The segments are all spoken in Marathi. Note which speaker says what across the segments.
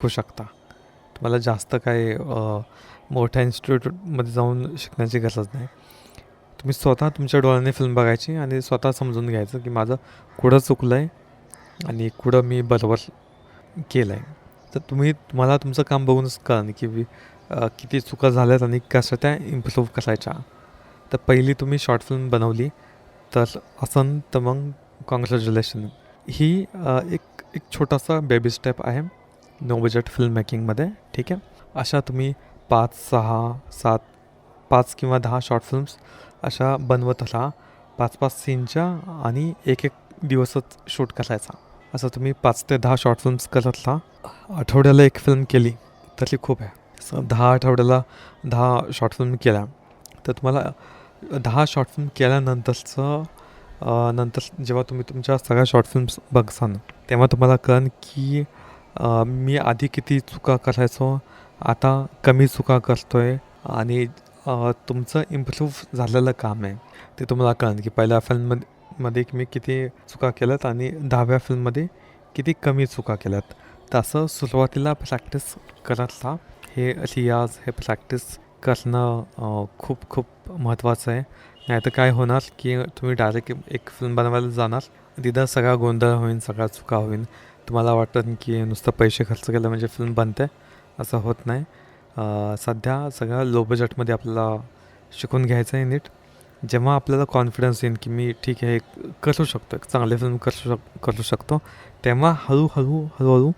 Speaker 1: शिकू शकता. तुम्हाला जास्त काय मोठ्या इन्स्टिट्यूटमध्ये जाऊन शिकण्याची गरज नाही. तुम्ही स्वतः तुमच्या डोळ्यांनी फिल्म बघायची आणि स्वतः समजून घ्यायचं की माझं कुठं चुकलं आहे आणि कुठं मी बरोबर केलं आहे तर तुम्ही तुम्हाला तुमचं काम बघूनच कळन की किती चुका झाल्यात आणि कशा त्या इम्प्रूव्ह करायच्या. तर पहिली तुम्ही शॉर्ट फिल्म बनवली तर असं तर मग कॉंग्रॅच्युलेशन ही एक एक छोटासा बेबी स्टेप आहे. नो बजेट फिल्म मेकिंगमध्ये ठीक आहे? अशा तुम्ही पाच सहा सात पाच किंवा दहा शॉर्ट फिल्म्स अशा बनवत राहा. पाच पाच सीनच्या आणि एक एक दिवसच शूट करायचा. असं तुम्ही पाच ते दहा शॉर्ट फिल्म्स करत राहा. आठवड्याला एक फिल्म केली तरी खूप आहे. दहा आठवड्याला दहा शॉर्ट फिल्म केल्या. तर तुम्हाला दहा शॉर्ट फिल्म केल्यानंतरचं नंतर जेव्हा तुम्ही तुमच्या सगळ्या शॉर्ट फिल्म्स बघसान तेव्हा तुम्हाला कळन की मी आधी किती चुका करायचो आता कमी चुका करतो आहे आणि तुमचं इम्प्रूव्ह झालेलं काम आहे. ते तुम्हाला कळन की पहिल्या फिल्ममध्ये मध्ये मी किती चुका केल्यात आणि दहाव्या फिल्ममध्ये किती कमी चुका केल्यात. तसं सुरुवातीला प्रॅक्टिस करत राहा हे रियाज हे प्रॅक्टिस करणं खूप खूप महत्त्वाचं आहे. नाही तर काय होणार की तुम्ही डायरेक्ट एक फिल्म बनवायला जाणार तिथं सगळा गोंधळ होईल सगळा चुका होईल तुम्हाला वाटतं की नुसतं पैसे खर्च केलं म्हणजे फिल्म बनते असं होत नाही. सध्या सगळं लो बजेटमध्ये आपल्याला शिकून घ्यायचं आहे नीट. जेव्हा आपल्याला कॉन्फिडन्स येईल की मी ठीक आहे करू शकतो एक चांगली फिल्म करू शक करू शकतो तेव्हा हळूहळू हळूहळू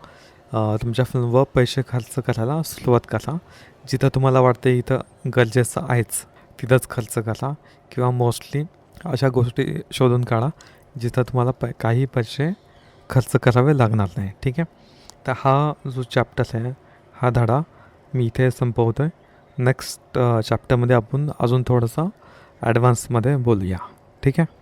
Speaker 1: तुमच्या फिल्मवर पैसे खर्च करायला सुरुवात करा. जिथं तुम्हाला वाटतं इथं गरजेचं आहेच तिथंच खर्च करा. किंवा मोस्टली अशा गोष्टी शोधून काढा जिथं तुम्हाला पै काही पैसे खर्च करावे लागणार नाही. ठीक आहे? तर हा जो चॅप्टर आहे हा धडा मी इथे संपवतो आहे नेक्स्ट चॅप्टरमध्ये आपण अजून थोडंसं ॲडव्हान्समध्ये बोलूया. ठीक आहे?